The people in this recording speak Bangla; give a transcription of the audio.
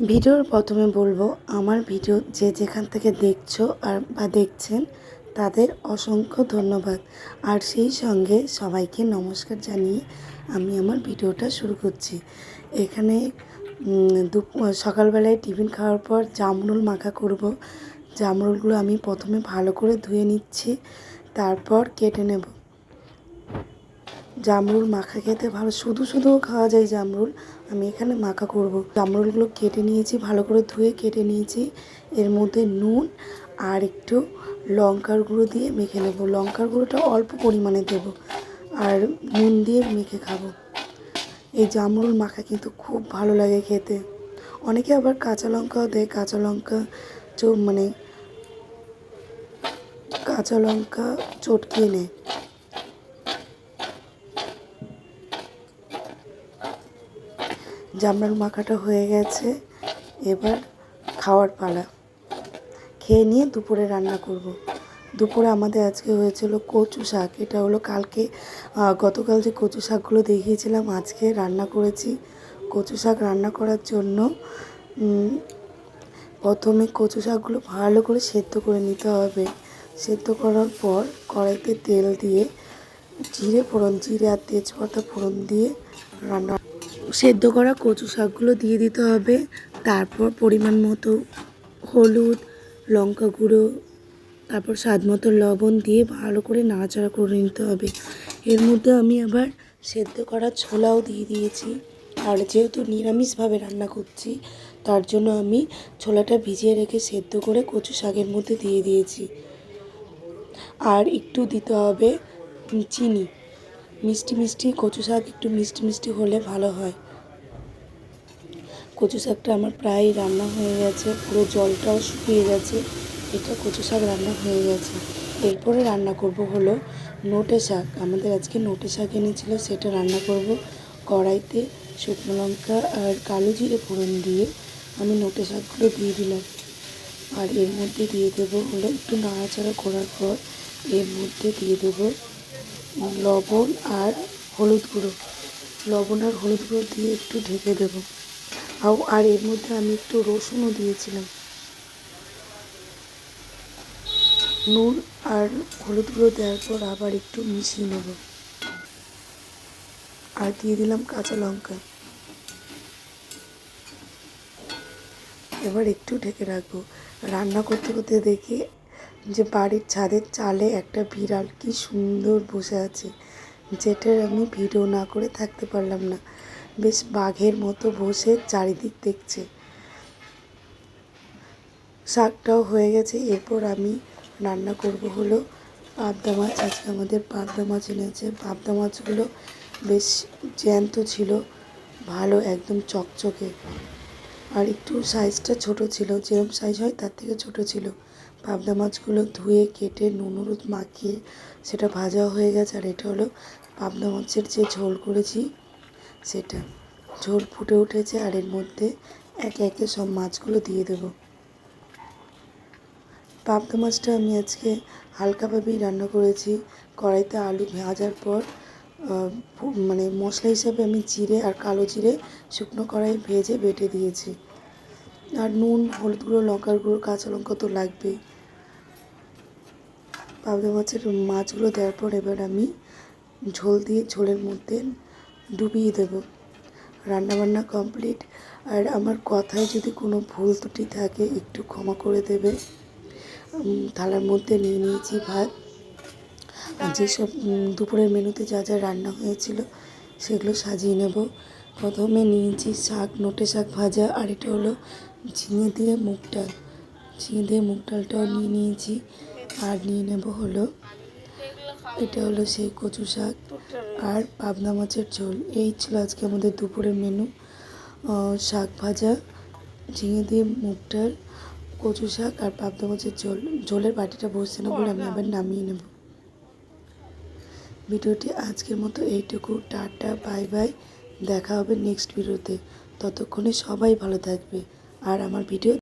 ভিডিওর প্রথমে বলব, আমার ভিডিও যে যেখান থেকে দেখছ আর বা দেখছেন, তাদের অসংখ্য ধন্যবাদ। আর সেই সঙ্গে সবাইকে নমস্কার জানিয়ে আমি আমার ভিডিওটা শুরু করছি। এখানে দুপ, সকালবেলায় টিফিন খাওয়ার পর জামরুল মাখা করব। জামরুলগুলো আমি প্রথমে ভালো করে ধুয়ে নিচ্ছি, তারপর কেটে নেব। জামরুল মাখা খেতে ভালো, শুধু শুধুও খাওয়া যায় জামরুল, আমি এখানে মাখা করব। জামরুলগুলো কেটে নিয়েছি, ভালো করে ধুয়ে কেটে নিয়েছি। এর মধ্যে নুন আর একটু লঙ্কার গুঁড়ো দিয়ে মেখে নেব। লঙ্কার গুঁড়োটা অল্প পরিমাণে দেব আর নুন দিয়ে মেখে খাব। এই জামরুল মাখা কিন্তু খুব ভালো লাগে খেতে। অনেকে আবার কাঁচা লঙ্কাও দেয়, কাঁচা লঙ্কা মানে কাঁচা লঙ্কা চটকিয়ে নেয়। জামরুল মাখাটা হয়ে গেছে। এবার খাওয়ার পালা। খেয়ে নিয়ে দুপুরে রান্না করব। দুপুরে আমাদের আজকে হয়েছিল কচু শাক। এটা হলো কালকে গতকাল যে কচু শাকগুলো দেখিয়েছিলাম, আজকে রান্না করেছি। কচু শাক রান্না করার জন্য প্রথমে কচু শাকগুলো ভালো করে সেদ্ধ করে নিতে হবে। সেদ্ধ করার পর কড়াইতে তেল দিয়ে, জিরে ফোড়ন, জিরে আর তেজপাতা ফোড়ন দিয়ে রান্না সেদ্ধ করা কচু শাকগুলো দিয়ে দিতে হবে। তারপর পরিমাণ মতো হলুদ, লঙ্কা গুঁড়ো, তারপর স্বাদ মতো লবণ দিয়ে ভালো করে নাড়াচাড়া করে নিতে হবে। এর মধ্যে আমি আবার সেদ্ধ করা ছোলাও দিয়ে দিয়েছি। আর যেহেতু নিরামিষভাবে রান্না করছি, তার জন্য আমি ছোলাটা ভিজিয়ে রেখে সেদ্ধ করে কচু শাকের মধ্যে দিয়ে দিয়েছি। আর একটু দিতে হবে চিনি। মিষ্টি মিষ্টি, কচু শাক একটু মিষ্টি মিষ্টি হলে ভালো হয়। কচু শাকটা আমার প্রায় রান্না হয়ে গেছে, পুরো জলটাও শুকিয়ে গেছে, এটা কচু শাক রান্না হয়ে গেছে। এরপরে রান্না করব হলো নোটে শাক। আমাদের আজকে নোটে শাক এনেছিল, সেটা রান্না করব কড়াইতে শুকনো লঙ্কা আর কালো জিরে ফোড়ন দিয়ে। আমি নোটে শাকগুলো দিয়ে দিলাম। আর এর মধ্যে দিয়ে দেবো হলো একটু নাড়াচাড়া করার পর এর মধ্যে দিয়ে দেবো লবণ আর হলুদ গুঁড়ো। লবণ আর হলুদ গুঁড়ো দিয়ে একটু ঢেকে দেবো। আর এর মধ্যে আমি একটু রসুনও দিয়েছিলাম। নুন আর হলুদ গুঁড়ো দেওয়ার পর আবার একটু মিশিয়ে নেব। আর দিয়ে দিলাম কাঁচা লঙ্কা। এবার একটু ঢেকে রাখব। রান্না করতে করতে দেখি যে বাড়ির ছাদের চালে একটা বিড়াল, কি সুন্দর বসে আছে। যেটার আমি ভিডিও না করে থাকতে পারলাম না। বেশ বাঘের মতো বসে চারিদিক দেখছে। শাকটাও হয়ে গেছে। এরপর আমি রান্না করব হলো পাবদা মাছ। আজকে আমাদের পাবদা মাছ এনেছে। পাবদা মাছগুলো বেশ জ্যান্ত ছিল, ভালো, একদম চকচকে। আর একটু সাইজটা ছোট ছিল যেরকম সাইজ হয় তার থেকে ছোট ছিল। পাবদা মাছগুলো ধুয়ে, কেটে, নুন মাখিয়ে সেটা ভাজা হয়ে গেছে আর এটা হলো পাবদা মাছের যে ঝোল করেছি সেটা। ঝোল ফুটে উঠেছে আর এর মধ্যে একে একে সব মাছগুলো দিয়ে দেবো। পাবদা মাছটা আমি আজকে হালকাভাবেই রান্না করেছি। কড়াইতে আলু ভাজার পর মানে মশলা হিসাবে আমি জিরে আর কালো জিরে শুকনো কড়াই ভেজে বেটে দিয়েছি। আর নুন, হলুদ গুঁড়ো, লঙ্কার গুঁড়ো, কাঁচা লঙ্কা তো লাগবেই। পাবদা মাছের মাছগুলো দেওয়ার পর এবার আমি ঝোল দিয়ে, ঝোলের মধ্যে ডুবিয়ে দেব। রান্নাবান্না কমপ্লিট। আর আমার কথায় যদি কোনো ভুল ত্রুটি থাকে, একটু ক্ষমা করে দেবে। থালার মধ্যে নিয়ে নিয়েছি ভাত। যেসব দুপুরের মেনুতে যা যা রান্না হয়েছিল সেগুলো সাজিয়ে নেব। প্রথমে নিয়েছি শাক, নোটে শাক ভাজা, আর এটা হলো ঝিঙে দিয়ে মুগ ডাল। ঝিঙে দিয়ে মুগ ডালটাও নিয়ে নিয়েছি, আর নিয়ে নেব হলো, এটা হলো সেই কচু শাক আর পাবনা মাছের ঝোল। এই ছিল আজকে আমাদের দুপুরের মেনু। শাক ভাজা, ঝিঙে দিয়ে মুগ ডাল, কচু শাক আর পাবদা মাছের ঝোল। ঝোলের বাটিটা বসছে না বলে আমি আবার নামিয়ে নেব। ভিডিওটি আজকের মতো এইটুকু। Tata, bye bye. দেখা হবে নেক্সট ভিডিওতে ততক্ষণে সবাই ভালো থাকবে। আর আমার ভিডিও